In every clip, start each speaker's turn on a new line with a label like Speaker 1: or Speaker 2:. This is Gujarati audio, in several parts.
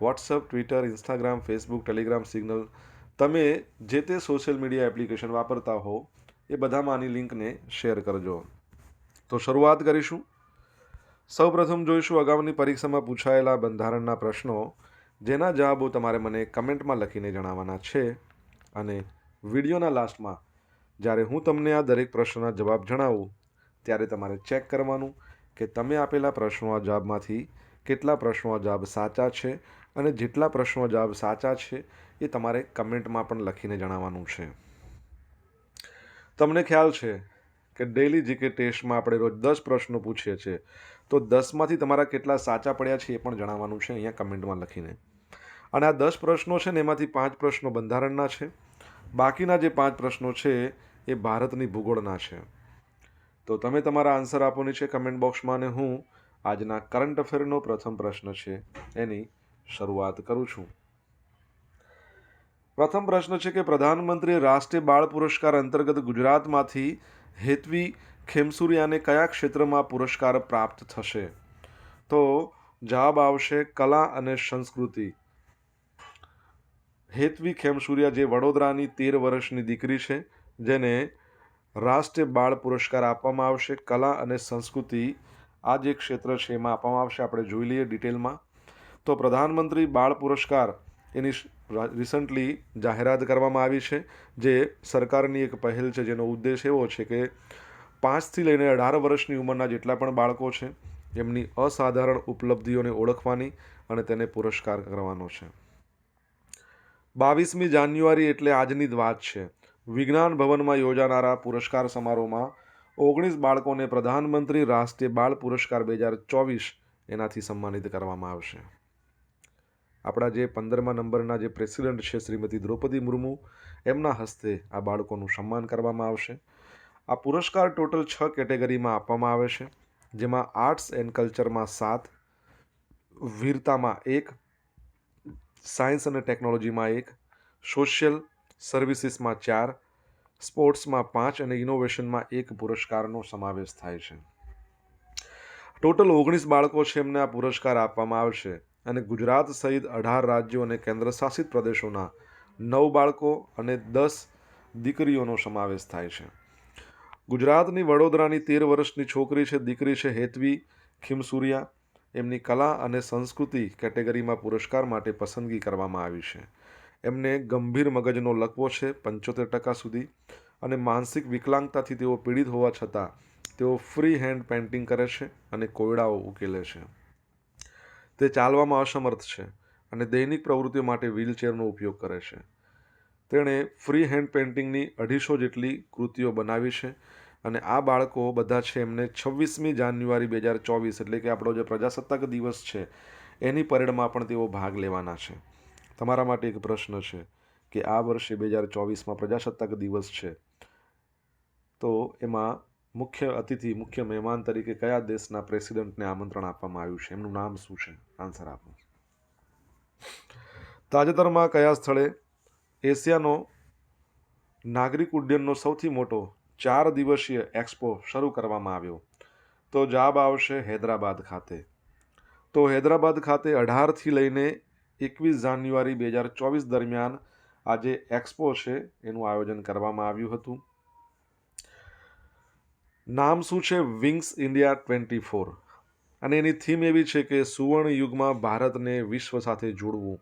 Speaker 1: WhatsApp, Twitter, Instagram, Facebook, Telegram Signal. તમે જે તે સોશિયલ મીડિયા એપ્લિકેશન વાપરતા હો, એ બધામાં આની લિંકને શેર કરજો. તો શરૂઆત કરીશું. સૌપ્રથમ જોઈશું અગાઉની પરીક્ષામાં પૂછાયેલા બંધારણના પ્રશ્નો, જેના જવાબો તમારે મને કમેન્ટમાં લખીને જણાવવાના છે. અને વિડીયોના લાસ્ટમાં, જ્યારે હું તમને આ દરેક પ્રશ્નના જવાબ જણાવું, ત્યારે તમારે ચેક કરવાનું કે તમે આપેલા પ્રશ્નો આ જવાબમાંથી કેટલા પ્રશ્નોના જવાબ સાચા છે અને જેટલા પ્રશ્નો જવાબ સાચા છે એ તમારે કમેન્ટમાં પણ લખીને જણાવવાનું છે. તમને ખ્યાલ છે કે ડેલી જીકે ટેસ્ટમાં આપણે રોજ દસ પ્રશ્નો પૂછીએ છીએ, તો દસમાંથી તમારા કેટલા સાચા પડ્યા છે એ પણ જણાવવાનું છે અહીંયા કમેન્ટમાં લખીને. અને આ દસ પ્રશ્નો છે ને એમાંથી પાંચ પ્રશ્નો બંધારણના છે, બાકીના જે પાંચ પ્રશ્નો છે એ ભારતની ભૂગોળના છે. તો તમે તમારા આન્સર આપોની છે કમેન્ટ બોક્સમાં અને હું આજના કરંટ અફેરનો પ્રથમ પ્રશ્ન છે એની શરૂઆત કરું છું. પ્રથમ પ્રશ્ન છે કે પ્રધાનમંત્રી રાષ્ટ્રીય બાળ પુરસ્કાર અંતર્ગત ગુજરાતમાંથી હેતવી ખેમસુરિયાને કયા ક્ષેત્રમાં પુરસ્કાર પ્રાપ્ત થશે? તો જવાબ આવશે કલા અને સંસ્કૃતિ. હેતવી ખેમસુરિયા જે વડોદરાની તેર વર્ષની દીકરી છે, જેને રાષ્ટ્રીય બાળ પુરસ્કાર આપવામાં આવશે, કલા અને સંસ્કૃતિ આ જે ક્ષેત્ર છે એમાં આપવામાં આવશે. આપણે જોઈ લઈએ ડિટેલમાં. તો પ્રધાનમંત્રી બાળ પુરસ્કાર એની રિસન્ટલી જાહેરાત કરવામાં આવી છે, જે સરકારની એક પહેલ છે, જેનો ઉદ્દેશ એવો છે કે પાંચથી લઈને અઢાર વર્ષની ઉંમરના જેટલા પણ બાળકો છે, એમની અસાધારણ ઉપલબ્ધિઓને ઓળખવાની અને તેને પુરસ્કાર કરવાનો છે. બાવીસમી જાન્યુઆરી એટલે આજની જ વાત છે. વિજ્ઞાન ભવનમાં યોજાનારા પુરસ્કાર સમારોહમાં ઓગણીસ બાળકોને પ્રધાનમંત્રી રાષ્ટ્રીય બાળ પુરસ્કાર બે હજાર ચોવીસ એનાથી સન્માનિત કરવામાં આવશે. આપણા જે પંદરમા નંબરના જે પ્રેસિડેન્ટ છે શ્રીમતી દ્રૌપદી મુર્મુ, એમના હસ્તે આ બાળકોનું સન્માન કરવામાં આવશે. આ પુરસ્કાર ટોટલ છ કેટેગરીમાં આપવામાં આવે છે, જેમાં આર્ટ્સ એન્ડ કલ્ચરમાં સાત, વીરતામાં એક, સાયન્સ અને ટેકનોલોજીમાં એક, સોશિયલ સર્વિસીસમાં ચાર, સ્પોર્ટ્સમાં પાંચ અને ઇનોવેશનમાં એક પુરસ્કારનો સમાવેશ થાય છે. ટોટલ ઓગણીસ બાળકો છે એમને આ પુરસ્કાર આપવામાં આવશે. અને ગુજરાત સહિત અઢાર રાજ્યો અને કેન્દ્રશાસિત પ્રદેશોના નવ બાળકો અને દસ દીકરીઓનો સમાવેશ થાય છે. ગુજરાતની વડોદરાની તેર વર્ષની છોકરી છે, દીકરી છે હેતવી ખીમસુરિયા. એમની કલા અને સંસ્કૃતિ કેટેગરીમાં પુરસ્કાર માટે પસંદગી કરવામાં આવી છે. એમને ગંભીર મગજનો લકવો છે પંચોતેર ટકા સુધી અને માનસિક વિકલાંગતાથી તેઓ પીડિત હોવા છતાં તેઓ ફ્રી હેન્ડ પેઇન્ટિંગ કરે છે અને કોયડાઓ ઉકેલે છે. તે ચાલવામાં અસમર્થ છે અને દૈનિક પ્રવૃત્તિઓ માટે વ્હીલચેરનો ઉપયોગ કરે છે. તેણે ફ્રી હેન્ડ પેઇન્ટિંગની અઢીસો જેટલી કૃતિઓ બનાવી છે અને આ બાળકો બધા છે એમને છવ્વીસમી જાન્યુઆરી બે હજાર ચોવીસ એટલે કે આપણો જે પ્રજાસત્તાક દિવસ છે એની પરેડમાં પણ તેઓ ભાગ લેવાના છે. તમારા માટે એક પ્રશ્ન છે કે આ વર્ષે બે હજાર ચોવીસમાં પ્રજાસત્તાક દિવસ છે તો એમાં મુખ્ય અતિથિ, મુખ્ય મહેમાન તરીકે કયા દેશના પ્રેસિડેન્ટને આમંત્રણ આપવામાં આવ્યું છે? એમનું નામ શું છે? આન્સર આપો. તાજેતરમાં કયા સ્થળે એશિયાનો નાગરિક ઉડ્ડયનનો સૌથી મોટો ચાર દિવસીય એક્સપો શરૂ કરવામાં આવ્યો? તો જવાબ આવશે હૈદરાબાદ ખાતે. તો હૈદરાબાદ ખાતે અઢારથી લઈને એકવીસ જાન્યુઆરી બે હજાર ચોવીસ દરમિયાન આ જે એક્સપો છે. એનું આયોજન કરવામાં આવ્યું હતું. નામ શું છે? વિંગ્સ ઇન્ડિયા ટ્વેન્ટી ફોર અને એની થીમ એવી છે કે સુવર્ણ યુગમાં ભારતને વિશ્વ સાથે જોડવું.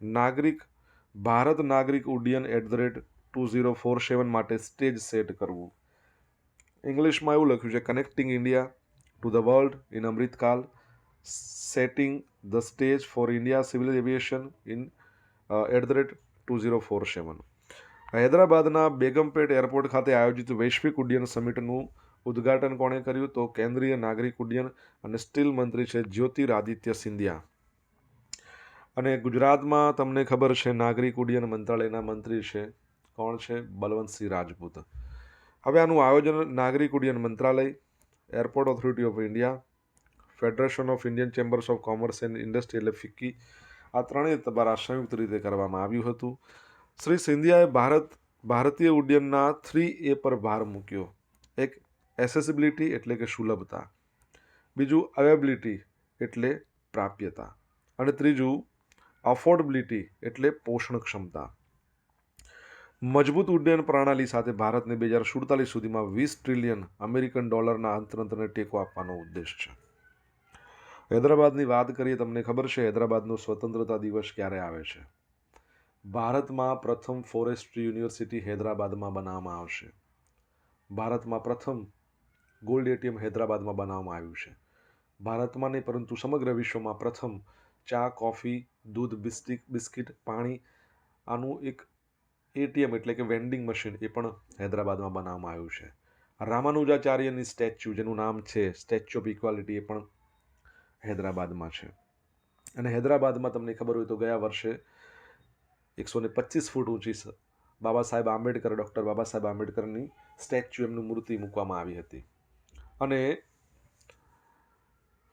Speaker 1: નાગરિક, ભારત નાગરિક ઉડ્ડયન at the rate two zero four seven માટે સ્ટેજ સેટ કરવું. ઇંગ્લિશમાં એવું લખ્યું છે connecting India to the world in Amritkal setting the stage for India civil aviation in at the rate two zero four seven હૈદરાબાદના Begumpet airport ખાતે આયોજિત વૈશ્વિક ઉડ્ડયન સમિટનું ઉદ્ઘાટન કોણે કર્યું? તો કેન્દ્રીય નાગરિક ઉડ્ડયન અને સ્ટીલ મંત્રી છે જ્યોતિરાદિત્ય સિંધિયા. અને ગુજરાતમાં તમને ખબર છે, નાગરિક ઉડ્ડયન મંત્રાલયના મંત્રી છે કોણ છે? બલવંતસિંહ રાજપૂત. હવે આનું આયોજન નાગરિક ઉડ્ડયન મંત્રાલય, airport authority of India, federation of Indian chambers of commerce and industry એટલે ફિક્કી, આ ત્રણેય દ્વારા સંયુક્ત રીતે કરવામાં આવ્યું હતું. શ્રી સિંધિયાએ ભારત, ભારતીય ઉડ્ડયનના થ્રી એ પર ભાર મૂક્યો. એક એસેસિબિલિટી એટલે કે સુલભતા. બીજું અવેબિલિટી એટલે પ્રાપ્યતા. અને ત્રીજું અફોર્ડબિલિટી એટલે પોષણ ક્ષમતા મજબૂત ઉડ્ડયન પ્રણાલી સાથે ભારતને બે હજાર સુડતાલીસ સુધીમાં વીસ ટ્રિલિયન અમેરિકન ડોલરના અર્થતંત્રને ટેકો આપવાનો ઉદ્દેશ છે. હૈદરાબાદની વાત કરીએ, તમને ખબર છે હૈદરાબાદનો સ્વતંત્રતા દિવસ ક્યારે આવે છે? ભારતમાં પ્રથમ ફોરેસ્ટ્રી યુનિવર્સિટી હૈદરાબાદમાં બનાવવામાં આવશે. ભારતમાં પ્રથમ ગોલ્ડ એટીએમ હૈદરાબાદમાં બનાવવામાં આવ્યું છે. ભારતમાં નહીં, પરંતુ સમગ્ર વિશ્વમાં પ્રથમ ચા, કોફી, દૂધ, બિસ્કિટ બિસ્કિટ, પાણી આનું એક એટીએમ એટલે કે વેન્ડિંગ મશીન એ પણ હૈદરાબાદમાં બનાવવામાં આવ્યું છે. રામાનુજાચાર્યની સ્ટેચ્યુ, જેનું નામ છે સ્ટેચ્યુ ઓફ ઇક્વાલિટી, એ પણ હૈદરાબાદમાં છે. અને હૈદરાબાદમાં તમને ખબર હોય તો ગયા વર્ષે એકસો ને પચીસ ફૂટ ઊંચી બાબા સાહેબ આંબેડકર, ડૉક્ટર બાબા સાહેબ આંબેડકરની સ્ટેચ્યુ એમની મૂર્તિ મૂકવામાં આવી હતી. અને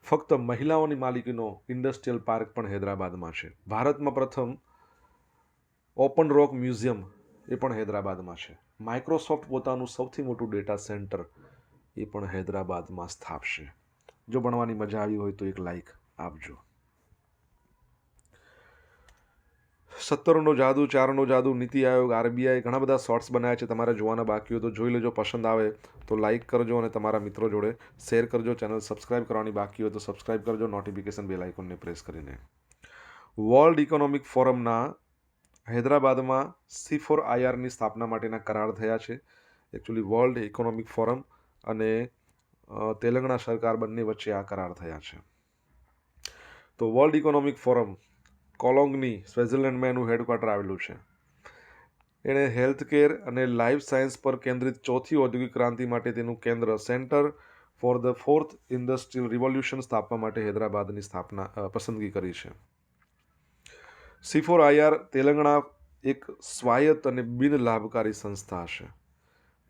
Speaker 1: ફક્ત મહિલાઓની માલિકીનો ઇન્ડસ્ટ્રીયલ પાર્ક પણ હૈદરાબાદમાં છે. ભારતમાં પ્રથમ ઓપન રોક મ્યુઝિયમ એ પણ હૈદરાબાદમાં છે. માઇક્રોસોફ્ટ પોતાનું સૌથી મોટું ડેટા સેન્ટર એ પણ હૈદરાબાદમાં સ્થાપશે. જો ભણવાની મજા આવી હોય તો એક લાઈક આપજો. સત્તરનો જાદુ, ચારનો જાદુ, નીતિ આયોગ, આરબીઆઈ, ઘણા બધા શોર્ટ્સ બનાવ્યા છે તમારે જોવાના બાકી હોય તો જોઈ લેજો, પસંદ આવે તો લાઈક કરજો અને તમારા મિત્રો જોડે શેર કરજો. ચેનલ સબસ્ક્રાઇબ કરવાની બાકી હોય તો સબસ્ક્રાઇબ કરજો, નોટિફિકેશન બેલ આઇકોનને પ્રેસ કરીને. વર્લ્ડ ઇકોનોમિક ફોરમના હૈદરાબાદમાં સી ફોર આઈઆરની સ્થાપના માટેના કરાર થયા છે. એકચ્યુઅલી વર્લ્ડ ઇકોનોમિક ફોરમ અને તેલંગણા સરકાર બંને વચ્ચે આ કરાર થયા છે. તો વર્લ્ડ ઇકોનોમિક ફોરમ કોલોંગની સ્વિટ્ઝરલેન્ડમાં એનું હેડક્વાર્ટર આવેલું છે. એણે હેલ્થ કેર અને લાઈફ સાયન્સ પર કેન્દ્રિત ચોથી ઔદ્યોગિક ક્રાંતિ માટે તેનું કેન્દ્ર centre for the fourth industrial revolution સ્થાપવા માટે હૈદરાબાદની સ્થાપના પસંદગી કરી છે. સી ફોર આઈઆર તેલંગણા એક સ્વાયત્ત અને બિન લાભકારી સંસ્થા હશે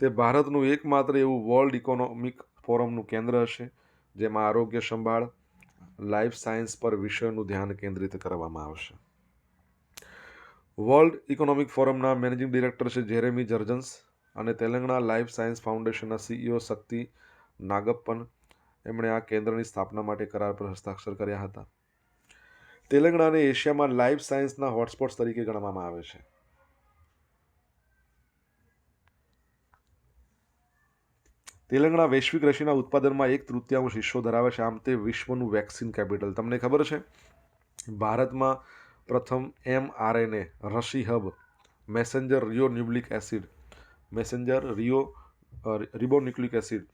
Speaker 1: તે ભારતનું એકમાત્ર એવું વર્લ્ડ ઇકોનોમિક ફોરમનું કેન્દ્ર હશે, જેમાં આરોગ્ય સંભાળ લાઈફ સાયન્સ પર વિષયનું ધ્યાન કેન્દ્રિત કરવામાં આવશે. વર્લ્ડ ઇકોનોમિક ફોરમના મેનેજિંગ ડિરેક્ટર છે જેરેમી જર્જન્સ અને તેલંગણા લાઈફ સાયન્સ ફાઉન્ડેશનના સીઈઓ શક્તિ નાગપ્પન એમણે આ કેન્દ્રની સ્થાપના માટે કરાર પર હસ્તાક્ષર કર્યા હતા. તેલંગણાને એશિયામાં લાઈફ સાયન્સના હોટસ્પોટ્સ તરીકે ગણવામાં આવે છે. તેલંગણા વૈશ્વિક રસીના ઉત્પાદનમાં એક તૃતીયાંશ હિસ્સો ધરાવે છે. આમ તે વિશ્વનું વેક્સિન કેપિટલ. તમને ખબર છે? ભારતમાં પ્રથમ એમ આરએનએ રસી hub, messenger ribo nucleic acid, messenger ribo ribonucleic acid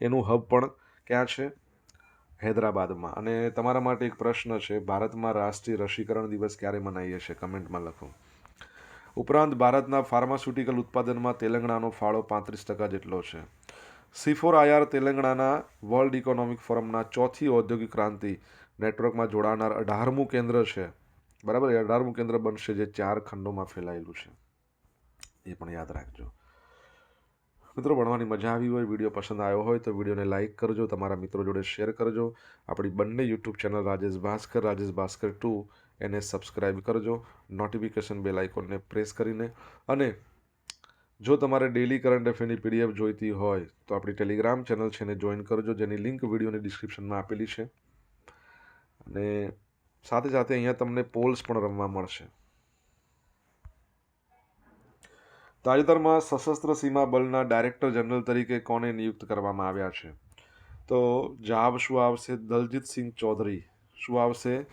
Speaker 1: એનું હબ પણ ક્યાં છે? હૈદરાબાદમાં. અને તમારા માટે એક પ્રશ્ન છે, ભારતમાં રાષ્ટ્રીય રસીકરણ દિવસ ક્યારે મનાવીએ છીએ? કમેન્ટમાં લખો. ઉપરાંત, ભારતના ફાર્માસ્યુટિકલ ઉત્પાદનમાં તેલંગણાનો ફાળો પાંત્રીસ ટકા જેટલો છે. સીફોર આયાર તેલંગણાના વર્લ્ડ ઇકોનોમિક ફોરમના ચોથી ઔદ્યોગિક ક્રાંતિ નેટવર્કમાં જોડાનાર અઢારમું કેન્દ્ર છે. બરાબર? અઢારમું કેન્દ્ર બનશે જે ચાર ખંડોમાં ફેલાયેલું છે. એ પણ યાદ રાખજો. મિત્રો, ભણવાની મજા આવી હોય, વીડિયો પસંદ આવ્યો હોય, તો વિડીયોને લાઇક કરજો, તમારા મિત્રો જોડે શેર કરજો. આપણી બંને YouTube channel Rajesh Bhaskar Rajesh Bhaskar two એને સબસ્ક્રાઇબ કરજો. નોટિફિકેશન બેલ આઇકોનને પ્રેસ કરીને અને જો તમારે ડેલી કરંટ અફેરની પીડીએફ જોઈતી હોય, તો આપણી ટેલિગ્રામ ચેનલ છે એને જોઈન કરજો, જેની લિંક વિડીયોની ડિસ્ક્રિપ્શનમાં આપેલી છે. અને સાથે સાથે અહીંયા તમને પોલ્સ પણ રમવા મળશે. તાજેતરમાં સશસ્ત્ર સીમા બળના ડાયરેક્ટર જનરલ તરીકે કોને નિયુક્ત કરવામાં આવ્યા છે? તો જવાબ શું આવશે? દલજીત સિંહ ચૌધરી. શું આવશે?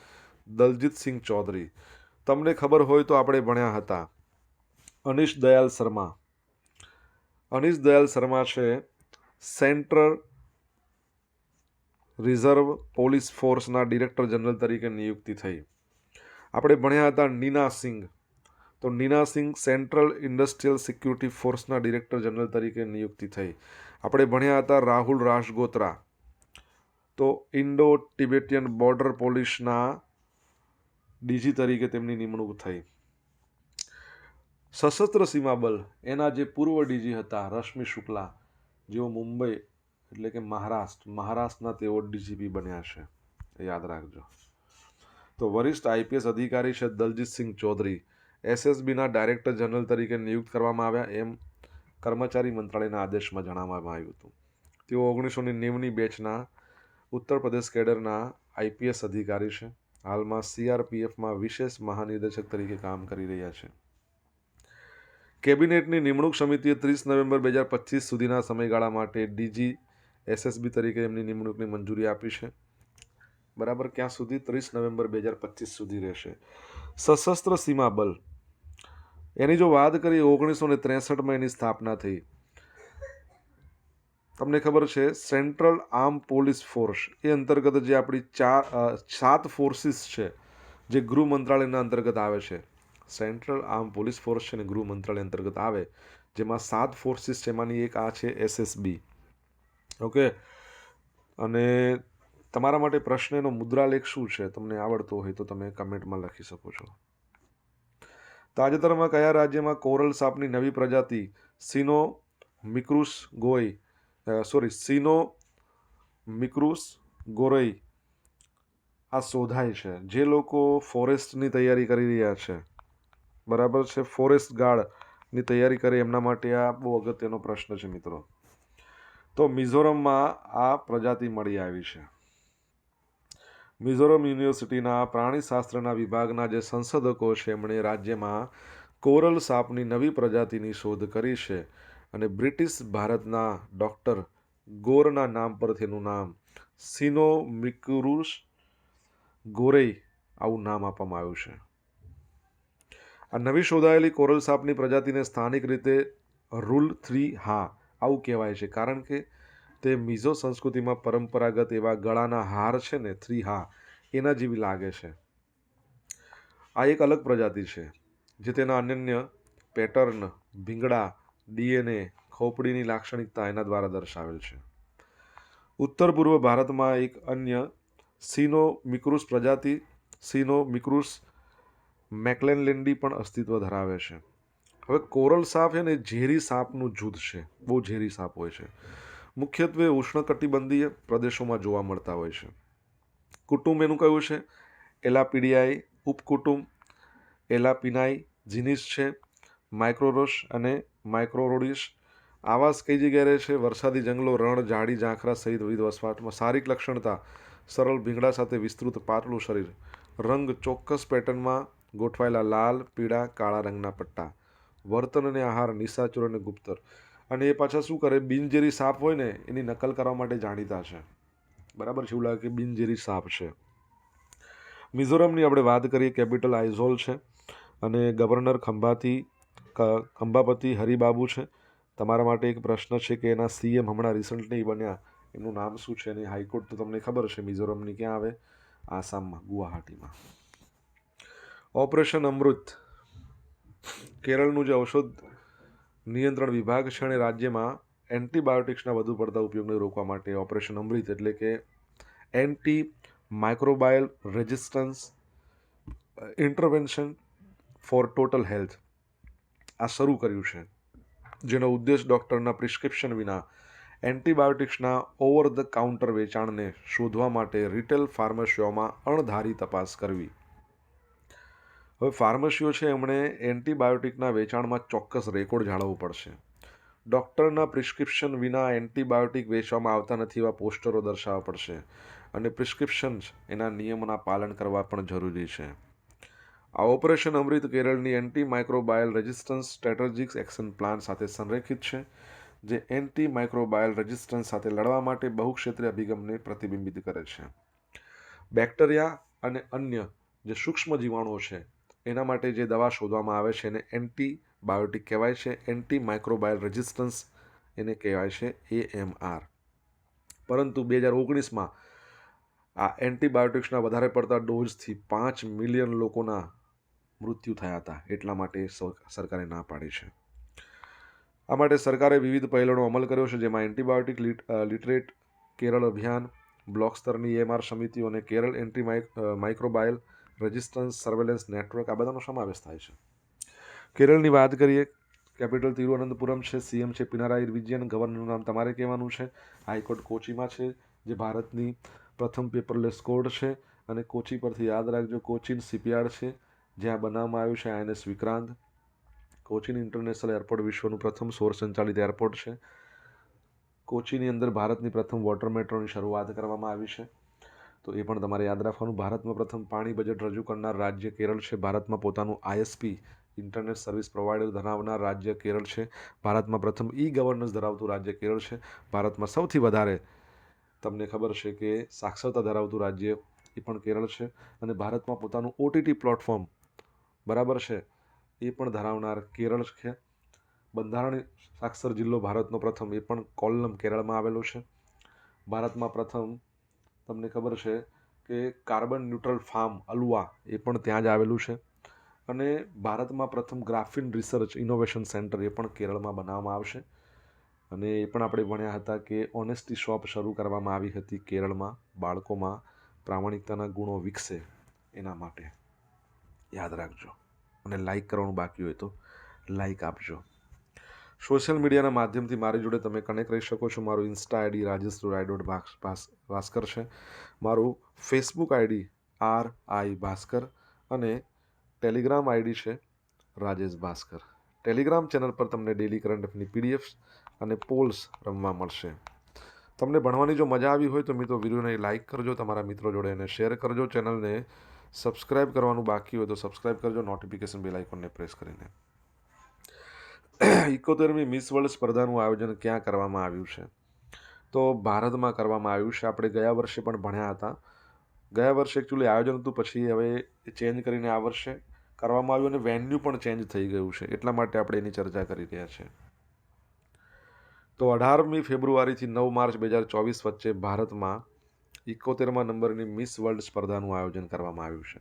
Speaker 1: દલજીત સિંહ ચૌધરી. તમને ખબર હોય તો આપણે ભણ્યા હતા. અનિશ દયાલ શર્મા. અનિશ દયાલ શર્મા છે. સેન્ટ્રલ રિઝર્વ પોલીસ ફોર્સના ડિરેક્ટર જનરલ તરીકે નિયુક્તિ થઈ. આપણે ભણ્યા હતા નીના સિંઘ. તો Nina Singh central industrial security ફોર્સના ડિરેક્ટર જનરલ તરીકે નિયુક્તિ થઈ. આપણે ભણ્યા હતા રાહુલ રાજગોત્રા. તો ઇન્ડો ટિબેટિયન બોર્ડર પોલીસના ડીજી તરીકે તેમની નિમણૂક થઈ. સશસ્ત્ર સીમાબલ એના જે પૂર્વ ડીજી હતા રશ્મિ શુક્લા, જેઓ મુંબઈ એટલે કે મહારાષ્ટ્ર, મહારાષ્ટ્રના તેઓ ડીજીપી બન્યા છે. યાદ રાખજો. તો વરિષ્ઠ આઈપીએસ અધિકારી છે દલજીતસિંહ ચૌધરી એસએસબીના ડાયરેક્ટર જનરલ તરીકે નિયુક્ત કરવામાં આવ્યા, એમ કર્મચારી મંત્રાલયના આદેશમાં જણાવવામાં આવ્યું હતું. તેઓ ઓગણીસોની નેવની બેચના ઉત્તર પ્રદેશ કેડરના આઈપીએસ અધિકારી છે. હાલમાં સીઆરપીએફમાં વિશેષ મહાનિર્દેશક તરીકે કામ કરી રહ્યા છે. કેબિનેટની નિમણૂક સમિતિએ ત્રીસ નવેમ્બર બે હજાર પચીસ સુધીના સમયગાળા માટે ડીજી એસએસબી તરીકે એમની નિમણૂકની મંજૂરી આપી છે. બરાબર, ક્યાં સુધી? ત્રીસ નવેમ્બર બે હજાર પચીસ સુધી રહેશે. સશસ્ત્ર સીમા બલ. એની જો વાત કરીએ, ઓગણીસો ને ત્રેસઠમાં એની સ્થાપના થઈ. તમને ખબર છે, સેન્ટ્રલ આર્મ પોલીસ ફોર્સ એ અંતર્ગત જે આપણી ચાર સાત ફોર્સિસ છે, જે ગૃહ મંત્રાલયના અંતર્ગત આવે છે. સેન્ટ્રલ આર્મ પોલીસ ફોર્સ છે ને ગૃહ મંત્રાલય અંતર્ગત આવે, જેમાં સાત ફોર્સિસ છે, એમાંની એક આ છે એસએસબી ઓકે? અને તમારા માટે પ્રશ્ન એનો મુદ્રાલેખ શું છે? તમને આવડતો હોય તો તમે કમેન્ટમાં લખી શકો છો. તાજેતરમાં કયા રાજ્યમાં કોરલ સાપની નવી પ્રજાતિ સિનો મિક્રુસ ગોઈ સોરી સિનો મિક્રુસ ગોરઈ આ શોધાય છે. જે લોકો ફોરેસ્ટની તૈયારી કરી રહ્યા છે. બરાબર છે, ફોરેસ્ટ ગાર્ડની તૈયારી કરે એમના માટે આ બહુ અગત્યનો પ્રશ્ન છે મિત્રો. તો મિઝોરમમાં આ પ્રજાતિ મળી આવી છે. મિઝોરમ યુનિવર્સિટીના પ્રાણીશાસ્ત્રના વિભાગના જે સંશોધકો છે, એમણે રાજ્યમાં કોરલ સાપની નવી પ્રજાતિની શોધ કરી છે અને બ્રિટિશ ભારતના ડૉક્ટર ગોરના નામ પરથી એનું નામ સિનોમિક્રુસ ગોરેઈ આવું નામ આપવામાં આવ્યું છે. આ નવી શોધાયેલી કોરલ સાપની પ્રજાતિને સ્થાનિક રીતે રૂલ થ્રી હા આવું કહેવાય છે, કારણ કે તે મિઝો સંસ્કૃતિમાં પરંપરાગત એવા ગળાના હાર છે ને, થ્રી હા, એના જેવી લાગે છે. આ એક અલગ પ્રજાતિ છે, જે તેના અનન્ય પેટર્ન, ભીંગડા, ડીએનએ, ખોપડીની લાક્ષણિકતા એના દ્વારા દર્શાવેલ છે. ઉત્તર પૂર્વ ભારતમાં એક અન્ય સિનો મિક્રુસ પ્રજાતિ સિનો મિક્રુસ મેકલેનલેન્ડી પણ અસ્તિત્વ ધરાવે છે. હવે કોરલ સાપ છે ને ઝેરી સાપનું જૂથ છે. બહુ ઝેરી સાપ હોય છે. મુખ્યત્વે ઉષ્ણકટિબંધીય પ્રદેશોમાં જોવા મળતા હોય છે. કુટુંબ એનું કયું છે? એલાપીડિયાઈ, ઉપકુટુંબ, એલાપિનાઈ, જીનિસ છે, માઇક્રોરોસ અને માઇક્રોરોડિસ. આવાસ કઈ જગ્યાએ રહે છે? વરસાદી જંગલો, રણ, ઝાડી, ઝાંખરા સહિત વિવિધ વસવાટમાં શારીરિક લક્ષણતા, સરળ ભીંગડા સાથે વિસ્તૃત, પાતળું શરીર. રંગ ચોક્કસ પેટર્નમાં ગોઠવાયેલા લાલ, પીળા, કાળા રંગના પટ્ટા. વર્તન અને આહાર નિશાચુર અને ગુપ્તર. અને એ પાછા શું કરે? બિનઝેરી સાપ હોય ને, એની નકલ કરવા માટે જાણીતા છે. બરાબર છે, એવું લાગે કે બિનઝેરી સાપ છે. મિઝોરમની આપણે વાત કરીએ, કેપિટલ આઇઝોલ છે. અને ગવર્નર ખંભાતી ખંભાપતિ હરિબાબુ છે. તમારા માટે એક પ્રશ્ન છે કે એના સીએમ હમણાં રિસન્ટલી બન્યા. એમનું નામ શું છે અને હાઈકોર્ટ તો તમને ખબર છે, મિઝોરમની ક્યાં આવે? આસામમાં, ગુવાહાટીમાં. ઓપરેશન અમૃત, કેરળનું જે ઔષધ નિયંત્રણ વિભાગ છે અને રાજ્યમાં એન્ટીબાયોટિક્સના વધુ પડતા ઉપયોગને રોકવા માટે ઓપરેશન અમૃત એટલે કે antimicrobial resistance intervention for total health. આ શરૂ કર્યું છે. જેનો ઉદ્દેશ ડૉક્ટરના પ્રિસ્ક્રિપ્શન વિના એન્ટીબાયોટિક્સના ઓવર ધ કાઉન્ટર વેચાણને શોધવા માટે રિટેલ ફાર્મસીઓમાં અણધારી તપાસ કરવી. હવે ફાર્મસીઓ છે, એમણે એન્ટીબાયોટિકના વેચાણમાં ચોક્કસ રેકોર્ડ જાળવવો પડશે. ડૉક્ટરના પ્રિસ્ક્રિપ્શન વિના એન્ટીબાયોટિક વેચવામાં આવતા નથી એવા પોસ્ટરો દર્શાવવા પડશે અને પ્રિસ્ક્રિપ્શન્સ એના નિયમોના પાલન કરવા પણ જરૂરી છે. આ ઓપરેશન અમૃત કેરળની anti microbial resistance strategics action plan સાથે સંરેખિત છે, જે એન્ટી માઇક્રોબાયલ રેઝિસ્ટન્સ સાથે લડવા માટે બહુક્ષેત્રીય અભિગમને પ્રતિબિંબિત કરે છે. બેક્ટેરિયા અને અન્ય જે સૂક્ષ્મ જીવાણુઓ છે એના માટે જે દવા શોધવામાં આવે છે એને એન્ટીબાયોટિક કહેવાય છે એન્ટી માઇક્રોબાયલ રેઝિસ્ટન્સ એને કહેવાય છે એએમઆર પરંતુ બે હજાર ઓગણીસમાં આ એન્ટીબાયોટિક્સના વધારે પડતા ડોઝથી પાંચ મિલિયન લોકોના મૃત્યુ થયા હતા, એટલા માટે સર- સરકારે ના પાડી છે. આ માટે સરકારે વિવિધ પહેલોનો અમલ કર્યો છે, જેમાં એન્ટીબાયોટિક લિટ- લિટરેટ કેરળ અભિયાન, બ્લોક સ્તરની એમઆર સમિતિઓ અને Kerala anti microbial resistance, surveillance, network, આ બધાનો સમાવેશ થાય છે. કેરળની વાત કરીએ, કેપિટલ તિરુવનંતપુરમ છે, સીએમ છે, પિનારાઈ વિજયન, ગવર્નરનું નામ તમારે કહેવાનું છે. હાઈકોર્ટ કોચીમાં છે, જે ભારતની પ્રથમ પેપરલેસ કોર્ટ છે. અને કોચી પરથી યાદ રાખજો, કોચીન શિપયાર્ડ છે જ્યાં બનાવવામાં આવ્યું છે INS Vikrant. Cochin international airport વિશ્વનું પ્રથમ સૌર સંચાલિત એરપોર્ટ છે. કોચીની અંદર ભારતની પ્રથમ વોટર મેટ્રોની શરૂઆત કરવામાં આવી છે. તો એ પણ તમારે યાદ રાખવાનું. ભારતમાં પ્રથમ પાણી બજેટ રજૂ કરનાર રાજ્ય કેરળ છે. ભારતમાં પોતાનું આઈએસપી ઇન્ટરનેટ સર્વિસ પ્રોવાઈડર ધરાવનાર રાજ્ય કેરળ છે. ભારતમાં પ્રથમ ઈ ગવર્નન્સ ધરાવતું રાજ્ય કેરળ છે. ભારતમાં સૌથી વધારે તમને ખબર છે કે સાક્ષરતા ધરાવતું રાજ્ય એ પણ કેરળ છે અને ભારતમાં પોતાનું ઓટીટી પ્લેટફોર્મ બરાબર છે એ પણ ધરાવનાર કેરળ છે. બંધારણ સાક્ષર જિલ્લો ભારતનો પ્રથમ એ પણ કોલ્લમ કેરળમાં આવેલો છે. ભારતમાં પ્રથમ તમને ખબર છે કે કાર્બન ન્યુટ્રલ ફાર્મ અલુવા એ પણ ત્યાં જ આવેલું છે. અને ભારતમાં પ્રથમ ગ્રાફિન રિસર્ચ ઇનોવેશન સેન્ટર એ પણ કેરળમાં બનાવવામાં આવશે. અને એ પણ આપણે ભણ્યા હતા કે ઓનેસ્ટી શોપ શરૂ કરવામાં આવી હતી કેરળમાં, બાળકોમાં પ્રામાણિકતાના ગુણો વિકસે એના માટે. યાદ રાખજો. અને લાઈક કરવાનું બાકી હોય તો લાઈક આપજો. સોશિયલ મીડિયાના માધ્યમથી મારી જોડે તમે કનેક્ટ રહી શકો છો. મારું insta ID Rajesh Rai dot Bhaskar છે. મારું Facebook ID R I Bhaskar અને ટેલિગ્રામ આઈડી છે રાજેશ ભાસ્કર. ટેલિગ્રામ ચેનલ પર તમને ડેલી કરંટ અફેરની પીડીએફ અને પોલ્સ રમવા મળશે. તમને ભણવાની જો મજા આવી હોય તો મિત્રો વિડીયોને લાઇક કરજો, તમારા મિત્રો જોડે એને શેર કરજો. ચેનલને સબસ્ક્રાઇબ કરવાનું બાકી હોય તો સબસ્ક્રાઇબ કરજો. નોટિફિકેશન બેલ આઇકોનને પ્રેસ કરીને. ઇકોતેરમી મિસ વર્લ્ડ સ્પર્ધાનું આયોજન ક્યાં કરવામાં આવ્યું છે? તો ભારતમાં કરવામાં આવ્યું છે. આપણે ગયા વર્ષે પણ ભણ્યા હતા. ગયા વર્ષે એકચ્યુઅલી આયોજન હતું. પછી હવે ચેન્જ કરીને આ વર્ષે કરવામાં આવ્યું અને વેન્યુ પણ ચેન્જ થઈ ગયું છે. એટલા માટે આપણે એની ચર્ચા કરી રહ્યા છીએ તો અઢારમી ફેબ્રુઆરીથી નવ માર્ચ બે હજાર ચોવીસ વચ્ચે ભારતમાં ઇકોતેરમા નંબરની મિસ વર્લ્ડ સ્પર્ધાનું આયોજન કરવામાં આવ્યું છે.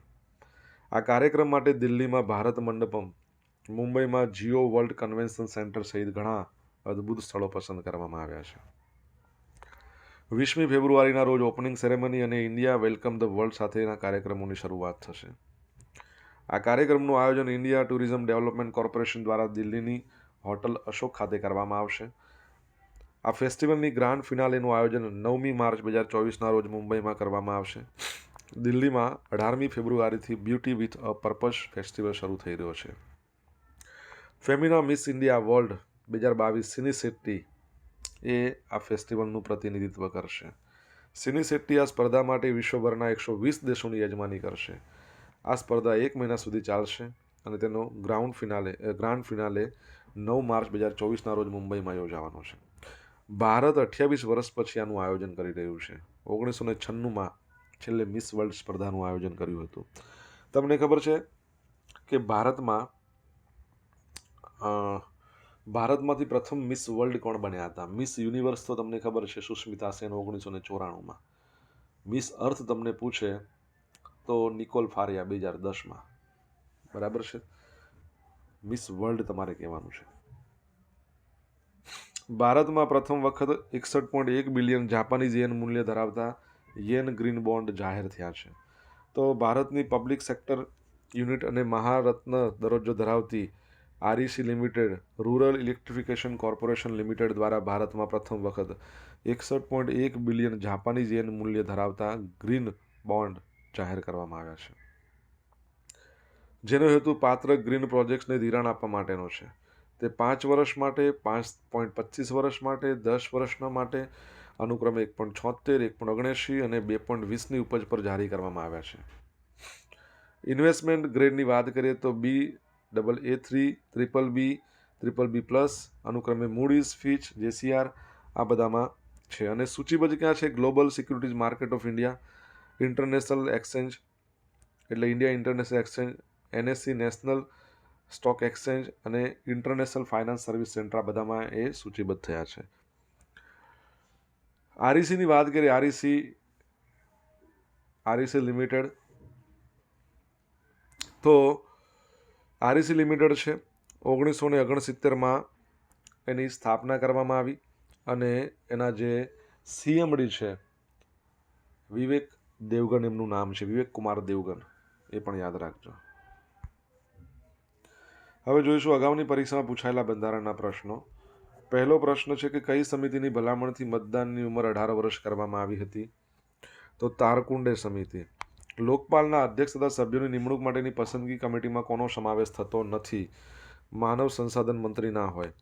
Speaker 1: આ કાર્યક્રમ માટે દિલ્હીમાં ભારત મંડપમ મુંબઈમાં જીઓ વર્લ્ડ કન્વેન્શન સેન્ટર સહિત ઘણા અદ્ભુત સ્થળો પસંદ કરવામાં આવ્યા છે. વીસમી ફેબ્રુઆરીના રોજ ઓપનિંગ સેરેમની અને ઇન્ડિયા વેલકમ ધ વર્લ્ડ સાથેના કાર્યક્રમોની શરૂઆત થશે. આ કાર્યક્રમનું આયોજન ઇન્ડિયા ટુરિઝમ ડેવલપમેન્ટ કોર્પોરેશન દ્વારા દિલ્હીની હોટલ અશોક ખાતે કરવામાં આવશે. આ ફેસ્ટિવલની ગ્રાન્ડ ફિનાલેનું આયોજન નવમી માર્ચ બે હજાર ચોવીસના રોજ મુંબઈમાં કરવામાં આવશે. દિલ્હીમાં અઢારમી ફેબ્રુઆરીથી beauty with a purpose festival શરૂ થઈ રહ્યો છે. ફેમિના મિસ ઇન્ડિયા વર્લ્ડ બે હજાર બાવીસ સિની શેટ્ટી એ આ ફેસ્ટિવલનું પ્રતિનિધિત્વ કરશે. સિની શેટ્ટી આ સ્પર્ધા માટે વિશ્વભરના એકસો વીસ દેશોની યજમાની કરશે. આ સ્પર્ધા એક મહિના સુધી ચાલશે અને તેનો ગ્રાઉન્ડ ફિનાલે ગ્રાન્ડ ફિનાલે નવ માર્ચ બે હજાર ચોવીસના રોજ મુંબઈમાં યોજાવાનો છે. ભારત અઠ્યાવીસ વર્ષ પછી આનું આયોજન કરી રહ્યું છે. ઓગણીસો ને છન્નુંમાં છેલ્લે મિસ વર્લ્ડ સ્પર્ધાનું આયોજન કર્યું હતું. તમને ખબર છે કે ભારતમાં ભારતમાંથી પ્રથમ મિસ વર્લ્ડ કોણ બન્યા હતા? મિસ યુનિવર્સ તો તમને ખબર છે સુષ્મિતા સેન ઓગણીસો ને ચોરાણુંમાં. મિસ અર્થ તમને પૂછે તો નિકોલ ફારિયા બે હજાર દસમાં. બરાબર છે? મિસ વર્લ્ડ તમારે કહેવાનું છે. ભારતમાં પ્રથમ વખત એકસઠ પોઈન્ટ એક બિલિયન જાપાનીઝ યેન મૂલ્ય ધરાવતા યેન ગ્રીન બોન્ડ જાહેર થયા છે. તો ભારતની પબ્લિક સેક્ટર યુનિટ અને મહારત્ન દરજ્જો ધરાવતી REC limited, rural electrification corporation limited દ્વારા ભારતમાં પ્રથમ વખત એકસઠ પોઈન્ટ એક બિલિયન જાપાનીઝ યેન મૂલ્ય ધરાવતા ગ્રીન બોન્ડ જાહેર કરવામાં આવ્યા છે. જેનો હેતુ પાત્ર ગ્રીન પ્રોજેક્ટ્સને ધિરાણ આપવા માટેનો છે. તે પાંચ વર્ષ માટે, પાંચ પોઈન્ટ પચીસ વર્ષ માટે, દસ વર્ષના માટે, અનુક્રમે એક પોઈન્ટ છોતેર એક પોઈન્ટ ઓગણએંશી અને બે પોઈન્ટ વીસની ઉપજ પર જારી કરવામાં આવ્યા છે. ઇન્વેસ્ટમેન્ટ ગ્રેડની વાત કરીએ તો B double A three triple B triple B plus અનુક્રમે મૂડીઝ ફીચ જેસીઆર આ બધામાં છે. અને સૂચિબદ્ધ ક્યાં છે? Global securities market of India international exchange એટલે India international exchange NSC national stock exchange અને ઇન્ટરનેશનલ ફાઇનાન્સ સર્વિસ સેન્ટર આ બધામાં એ સૂચિબદ્ધ થયા છે. આરઈસીની વાત કરીએ આરઈસી આરઈસી લિમિટેડ તો આરઈસી લિમિટેડ છે. ઓગણીસો ને ઓગણસિત્તેરમાં એની સ્થાપના કરવામાં આવી અને એના જે સીએમડી છે, વિવેક દેવગન એમનું નામ છે, વિવેક કુમાર દેવગન, એ પણ યાદ રાખજો. હવે જોઈશું અગાઉની પરીક્ષામાં પૂછાયેલા બંધારણના પ્રશ્નો. પહેલો પ્રશ્ન છે કે કઈ સમિતિની ભલામણથી મતદાનની ઉંમર અઢાર વર્ષ કરવામાં આવી હતી? તો તારકુંડે સમિતિ. લોકપાલના અધ્યક્ષ તથા સભ્યોની નિમણૂક માટેની પસંદગી કમિટીમાં કોનો સમાવેશ થતો નથી? માનવ સંસાધન મંત્રી ના હોય.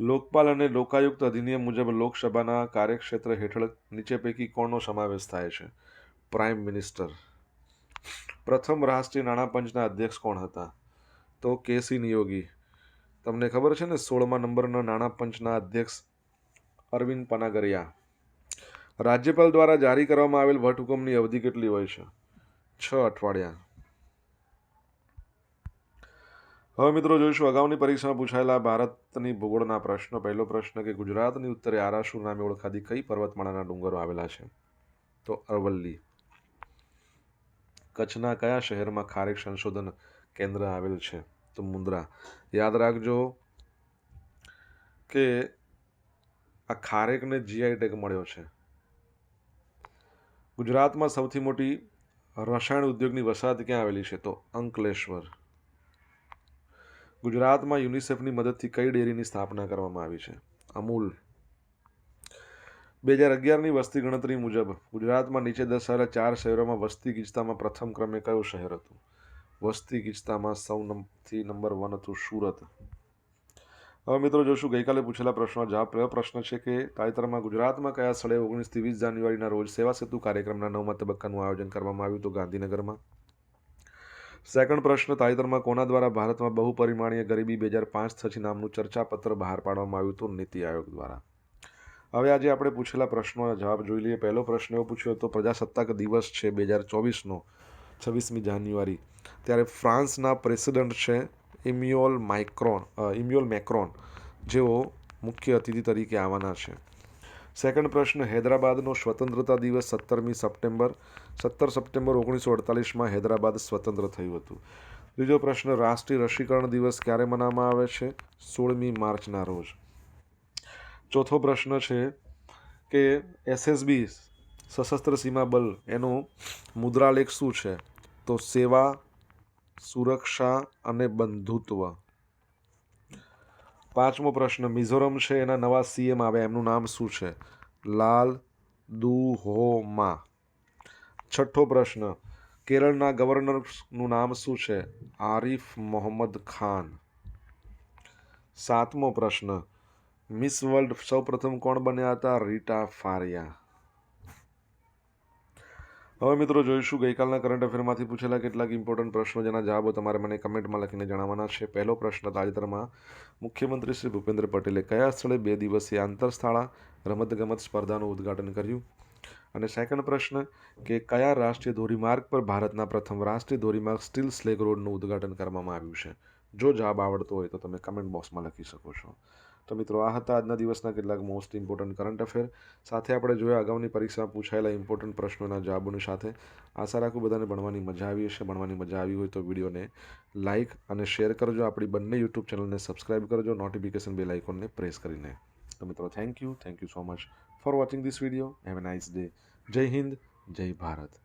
Speaker 1: લોકપાલ અને લોકાયુક્ત અધિનિયમ મુજબ લોકસભાના કાર્યક્ષેત્ર હેઠળ નીચે પૈકી કોનો સમાવેશ થાય છે? Prime minister. પ્રથમ રાષ્ટ્રીય નાણાં પંચના અધ્યક્ષ કોણ હતા? તો કેસી નિયોગી. તમને ખબર છે ને સોળમા નંબરના નાણાં પંચના અધ્યક્ષ અરવિંદ પનાગરિયા? રાજ્યપાલ દ્વારા જારી કરવામાં આવેલ વટહુકમની અવધિ કેટલી હોય છે? છ અઠવાડિયા. હવે મિત્રો જોઈશું, અગાઉની પરીક્ષામાં પૂછાયેલા ભારતની ભૂગોળના પ્રશ્નો. પહેલો પ્રશ્ન કે ગુજરાતની ઉત્તરે આરાસુર નામે ઓળખાતી કઈ પર્વતમાળાના ડુંગરો આવેલા છે? તો અરવલ્લી. કચ્છના કયા શહેરમાં ખારેક સંશોધન કેન્દ્ર આવેલ છે? તો મુન્દ્રા. યાદ રાખજો કે આ ખારેકને જીઆઈ ટેગ મળ્યો છે. ગુજરાતમાં સૌથી મોટી રસાયણ ઉદ્યોગની વસાહત ક્યાં આવેલી છે? તો અંકલેશ્વર. ગુજરાતમાં યુનિસેફની મદદથી કઈ ડેરીની સ્થાપના કરવામાં આવી છે? અમૂલ. બે હજાર અગિયારની વસ્તી ગણતરી મુજબ ગુજરાતમાં નીચે દર્શાવેલા ચાર શહેરોમાં વસ્તી ગીચતામાં પ્રથમ ક્રમે કયું શહેર હતું? વસ્તી ગીચતામાં સૌ નંબર વન હતું સુરત. હવે મિત્રો જોશું, ગઈકાલે પૂછેલા પ્રશ્નો. જવાબ પહેલો પ્રશ્ન છે કે તાજેતરમાં ગુજરાતમાં કયા સ્થળે ઓગણીસથી વીસ જાન્યુઆરીના રોજ સેવા સેતુ કાર્યક્રમના નવમા તબક્કાનું આયોજન કરવામાં આવ્યું હતું ગાંધીનગરમાં? સેકન્ડ પ્રશ્ન, તાજેતરમાં કોના દ્વારા ભારતમાં બહુપરિમાણીય ગરીબી બે હજાર પાંચ થકી નામનું ચર્ચાપત્ર બહાર પાડવામાં આવ્યું હતું નીતિ આયોગ દ્વારા? હવે આજે આપણે પૂછેલા પ્રશ્નોના જવાબ જોઈ લઈએ. પહેલો પ્રશ્ન એવો પૂછ્યો હતો, પ્રજાસત્તાક દિવસ છે બે હજાર ચોવીસનો, છવ્વીસમી જાન્યુઆરી. ત્યારે ફ્રાન્સના પ્રેસિડન્ટ છે ઇમ્યુઅલ માઇક્રોન ઇમ્યુઅલ મેક્રોન જેઓ મુખ્ય અતિથિ તરીકે આવવાના છે. સેકન્ડ પ્રશ્ન, હૈદરાબાદનો સ્વતંત્રતા દિવસ સત્તરમી સપ્ટેમ્બર. સત્તર સપ્ટેમ્બર ઓગણીસો અડતાલીસમાં હૈદરાબાદ સ્વતંત્ર થયું હતું. ત્રીજો પ્રશ્ન, રાષ્ટ્રીય રસીકરણ દિવસ ક્યારે મનાવવામાં આવે છે? સોળમી માર્ચના રોજ. ચોથો પ્રશ્ન છે કે એસએસબી સશસ્ત્ર સીમા બલ એનો મુદ્રાલેખ શું છે? તો સેવા સુરક્ષા અને બંધુત્વ? પાંચમો પ્રશ્ન, મિઝોરમ છે એના નવા સીએમ આવ્યા, એમનું નામ શું છે? લાલ દુહોમા. છઠ્ઠો પ્રશ્ન, કેરળના ગવર્નરનું નામ શું છે? આરિફ મોહમ્મદ ખાન. સાતમો પ્રશ્ન, મિસ વર્લ્ડ સૌપ્રથમ કોણ બન્યા હતા? રીટા ફારિયા. હવે મિત્રો જોઈશું, ગઈકાલના કરંટ અફેરમાંથી પૂછેલા કેટલાક ઇમ્પોર્ટન્ટ પ્રશ્નો, જેના જવાબો તમારે મને કમેન્ટમાં લખીને જણાવવાના છે. પહેલો પ્રશ્ન, તાજેતરમાં મુખ્યમંત્રી શ્રી ભૂપેન્દ્ર પટેલે કયા સ્થળે બે દિવસીય આંતરશાળા રમતગમત સ્પર્ધાનું ઉદ્ઘાટન કર્યું? અને સેકન્ડ પ્રશ્ન, કે કયા રાષ્ટ્રીય ધોરીમાર્ગ પર ભારતના પ્રથમ રાષ્ટ્રીય ધોરીમાર્ગ સ્ટીલ સ્લેગ રોડનું ઉદ્ઘાટન કરવામાં આવ્યું છે? જો જવાબ આવડતો હોય તો તમે કમેન્ટ બોક્સમાં લખી શકો છો. તો મિત્રો, આ હતા આજના દિવસના કેટલાક મોસ્ટ ઇમ્પોર્ટન્ટ કરંટ અફેર સાથે આપણે જોયા અગાઉની પરીક્ષામાં પૂછાયેલા ઇમ્પોર્ટન્ટ પ્રશ્નોના જવાબોની સાથે. આશા રાખું બધાને ભણવાની મજા આવી હશે. ભણવાની મજા આવી હોય તો વિડીયોને લાઇક અને શેર કરજો. આપણી બંને યુટ્યુબ ચેનલને સબસ્ક્રાઇબ કરજો. નોટિફિકેશન બેલ આઇકોનને પ્રેસ કરીને. તો મિત્રો thank you thank you so much for watching this video have a nice day જય હિન્દ. જય ભારત.